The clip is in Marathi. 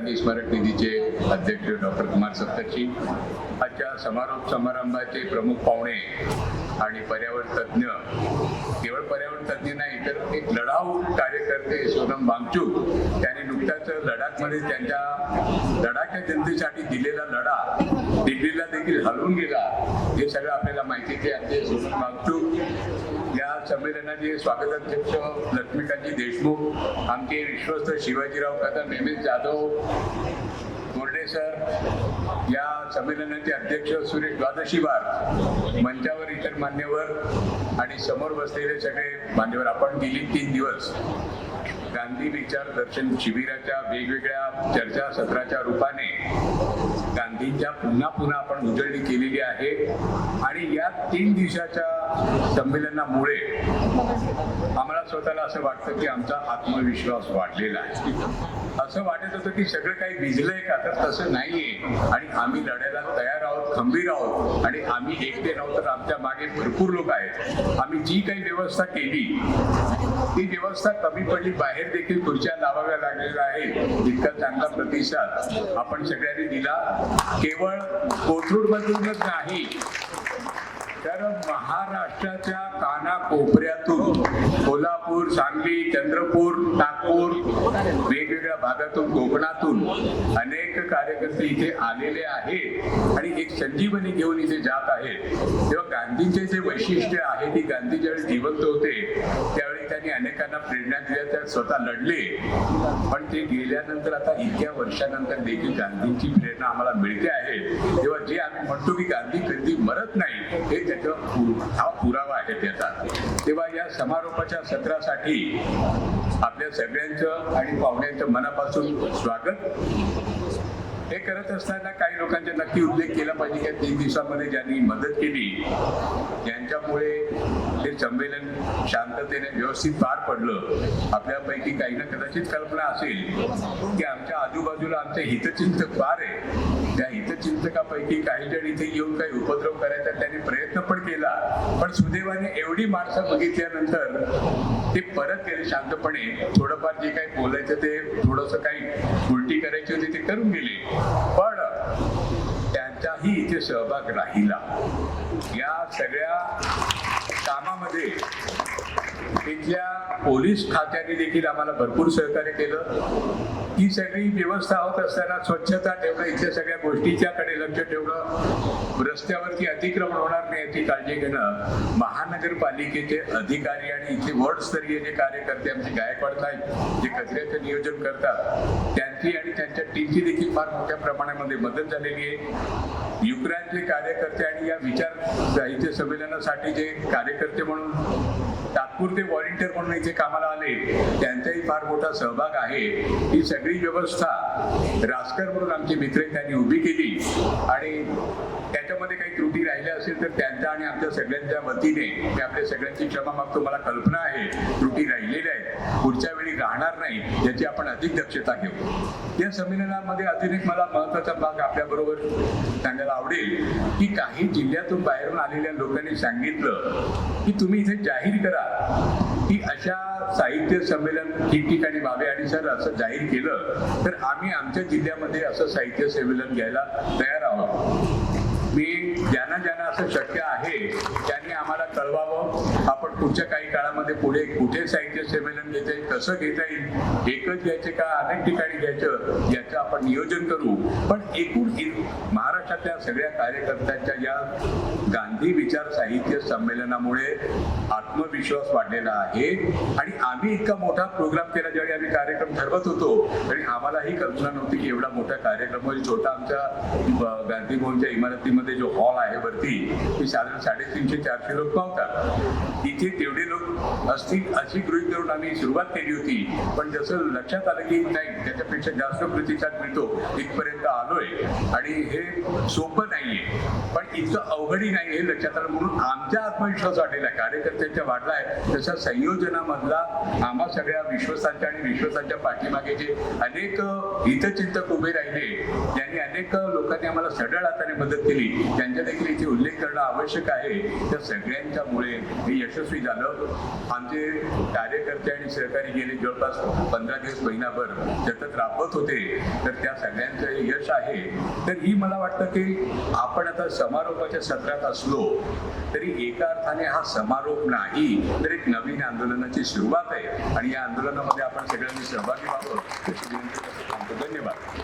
गांधी स्मारक निधीचे अध्यक्ष डॉक्टर कुमार सप्तर्षी आजच्या समारोप समारंभाचे प्रमुख पाहुणे आणि पर्यावरण तज्ज्ञ केवळ पर्यावरण तज्ज्ञ नाही तर एक लढाऊ कार्यकर्ते सोनम वांगचूक त्यांनी नुकताच लडाखमध्ये त्यांच्या लडाखच्या जनतेसाठी दिलेला लढा दिल्लीला देखील हलवून गेला. हे सगळं आपल्याला माहिती आहे. आमचे सोनम वांगचूक संमेलनाचे स्वागताध्यक्ष लक्ष्मीकांतजी देशमुख आमचे विश्वस्त Shivajirao Kadam M S Jadhav Gorde sir या संमेलनाचे अध्यक्ष सुरेश द्वादशीवार मंचावर इतर मान्यवर आणि समोर बसलेले सगळे मान्यवर. आपण गेली तीन दिवस गांधी विचार दर्शन शिबिराच्या वेगवेगळ्या चर्चा सत्राच्या रूपाने गांधींच्या पुन्हा पुन्हा आपण उजळणी केलेली आहे. आणि या तीन दिवसाच्या संमेलनामुळे आम्हाला स्वतःला असं वाटतं की आमचा आत्मविश्वास वाढलेला आहे. असं वाटत होतं की सगळं काही भिजलंय का? तर तसं नाहीये. आणि आम्ही लढायला तयार आहोत खंबीर आहोत. आणि आम्ही एकटे राहू तर आमच्या मागे भरपूर लोक आहेत. आम्ही जी काही व्यवस्था केली ती व्यवस्था कमी पडली. बाहेर देखील खुर्च्या लावाव्या लागलेल्या आहेत. इतका चांगला प्रतिसाद आपण सगळ्यांनी दिला. केवळ कोथरूड मधूनच नाही तर महाराष्ट्राच्या कानाकोपऱ्यातून कोल्हापूर सांगली चंद्रपूर नागपूर वेगवेगळ्या भागातून कोकणातून अनेक कार्यकर्ते इथे आलेले आहेत. आणि एक संजीवनी घेऊन इथे जात आहेत. तेव्हा गांधीचे जे वैशिष्ट्य आहे ती गांधी ज्यावेळी जिवंत होते त्यावेळी त्यांनी अनेकांना प्रेरणा दिल्या त्या स्वतः लढले. पण ते गेल्यानंतर आता इतक्या वर्षानंतर देखील गांधींची प्रेरणा आम्हाला मिळते आहे. तेव्हा जे आम्ही म्हणतो की गांधी कधी मरत नाही हे त्याचं हा पुरावा आहे त्याचा. तेव्हा या समारोपाच्या सत्रासाठी आपल्या सगळ्यांचं आणि पाहुण्यांचं मनापासून स्वागत. हे करत असताना काही लोकांचा नक्की उल्लेख केला पाहिजे की तीन दिवसामध्ये ज्यांनी मदत केली ज्यांच्यामुळे ते संमेलन शांततेने व्यवस्थित पार पडलं. आपल्यापैकी काही ना कदाचित कल्पना असेल की आमच्या आजूबाजूला आमचे हितचिंतक फार आहे. त्या हितचिंतकापैकी काही जण इथे येऊन काही उपद्रव करायचा त्यांनी प्रयत्न पण केला. पण सुदैवाने एवढी माणसं बघितल्यानंतर ते परत गेले शांतपणे. थोडंफार जे काही बोलायचं ते थोडंसं काही उलटी करायची होती ते करून गेले पण त्यांचाही इथे सहभाग राहिला. या सगळ्या कामामध्ये तिथल्या पोलीस खात्याने देखील आम्हाला भरपूर सहकार्य केलं. ही सगळी व्यवस्था होत असताना स्वच्छता ठेवणं इथल्या सगळ्या गोष्टीच्याकडे लक्ष ठेवणं रस्त्यावरती अतिक्रमण होणार नाही याची काळजी घेणं महानगरपालिकेचे अधिकारी आणि इथे वॉर्डस्तरीय जे कार्यकर्ते आमचे गायकवाड साहेब जे कचऱ्याचं नियोजन करतात त्यांची आणि त्यांच्या टीमची देखील फार मोठ्या प्रमाणामध्ये मदत झालेली आहे. युक्रेनचे कार्यकर्ते आणि या विचार साहित्य संमेलनासाठी जे कार्यकर्ते म्हणून तात्पुरते व्हॉलेंटियर म्हणून इथे कामाला आले. त्यांचाही फार मोठा सहभाग आहे. ही सगळी व्यवस्था रासकर म्हणून आमचे मित्र त्यांनी उभी केली. आणि त्याच्यामध्ये काही त्रुटी राहिल्या असेल तर त्यांच्या आणि आमच्या सगळ्यांच्या वतीने मी आपल्या सगळ्यांची क्षमा मागतो मला कल्पना आहे त्रुटी राहिलेल्या आहेत. पुढच्या वेळी राहणार नाही याची आपण अधिक दक्षता घेऊ. या संमेलनामध्ये अजून एक मला महत्त्वाचा भाग आपल्या बरोबर सांगायला आवडेल की काही जिल्ह्यातून बाहेरून आलेल्या लोकांनी सांगितलं की तुम्ही इथे जाहीर करा. की अशा साहित्य संमेलन ठिकठिकाणी व्हावे आणि सर असं जाहीर केलं तर आम्ही आमच्या जिल्ह्यामध्ये असं साहित्य संमेलन घ्यायला तयार आहोत. मी ज्यांना ज्यांना असं शक्य आहे त्यांनी आम्हाला कळवावं. आपण पुढच्या काही काळामध्ये पुढे कुठे साहित्य संमेलन घेता येईल कसं घेता येईल एकच घ्यायचे का अनेक ठिकाणी घ्यायचं याचं आपण नियोजन करू. पण एकूण इ- महाराष्ट्रातल्या सगळ्या कार्यकर्त्यांच्या या गांधी विचार साहित्य संमेलनामुळे आत्मविश्वास वाढलेला आहे. आणि आम्ही इतका मोठा प्रोग्राम केला ज्यावेळी आम्ही कार्यक्रम ठरवत होतो आणि आम्हाला ही कल्पना नव्हती की एवढा मोठा कार्यक्रम होईल. छोटा आमच्या गांधी भवनच्या इमारतीमध्ये जो हॉल आहे वरती ते साधारण साडेतीनशे चारशे लोक पावतात इथे तेवढे लोक असतील अशी गृहीत धरून आम्ही सुरुवात केली होती. पण जसं लक्षात आलं की नाही त्याच्यापेक्षा जास्त प्रतिसाद मिळतो इथपर्यंत आलोय. आणि हे सोपं नाहीये. पण इतकं अवघडही नाही हे लक्षात आलं. म्हणून आमचा आत्मविश्वास वाढलेला आहे. कार्यकर्त्यांच्या वाढलाय. तसा संयोजनामधला आम्हा सगळ्या विश्वासांच्या आणि विश्वासाच्या पाठीमागे जे अनेक हितचिंतक उभे राहिले ज्यांनी अनेक लोकांनी आम्हाला सढळ हाताने मदत केली. त्यांच्या देखील इथे उल्लेख करणं आवश्यक आहे. त्या सगळ्यांच्यामुळे हे यशस्वी झालं. आमचे कार्यकर्ते आणि सहकारी गेले. जवळपास पंधरा दिवस महिनाभर सतत राबवत होते. तर त्या सगळ्यांचं यश आहे. तर ही मला वाटतं की आपण आता समारोपाच्या सत्रात असलो तरी एका अर्थाने हा समारोप नाही तर एक नवीन आंदोलनाची सुरुवात आहे. आणि या आंदोलनामध्ये आपण सगळ्यांनी सहभागी व्हावं. धन्यवाद.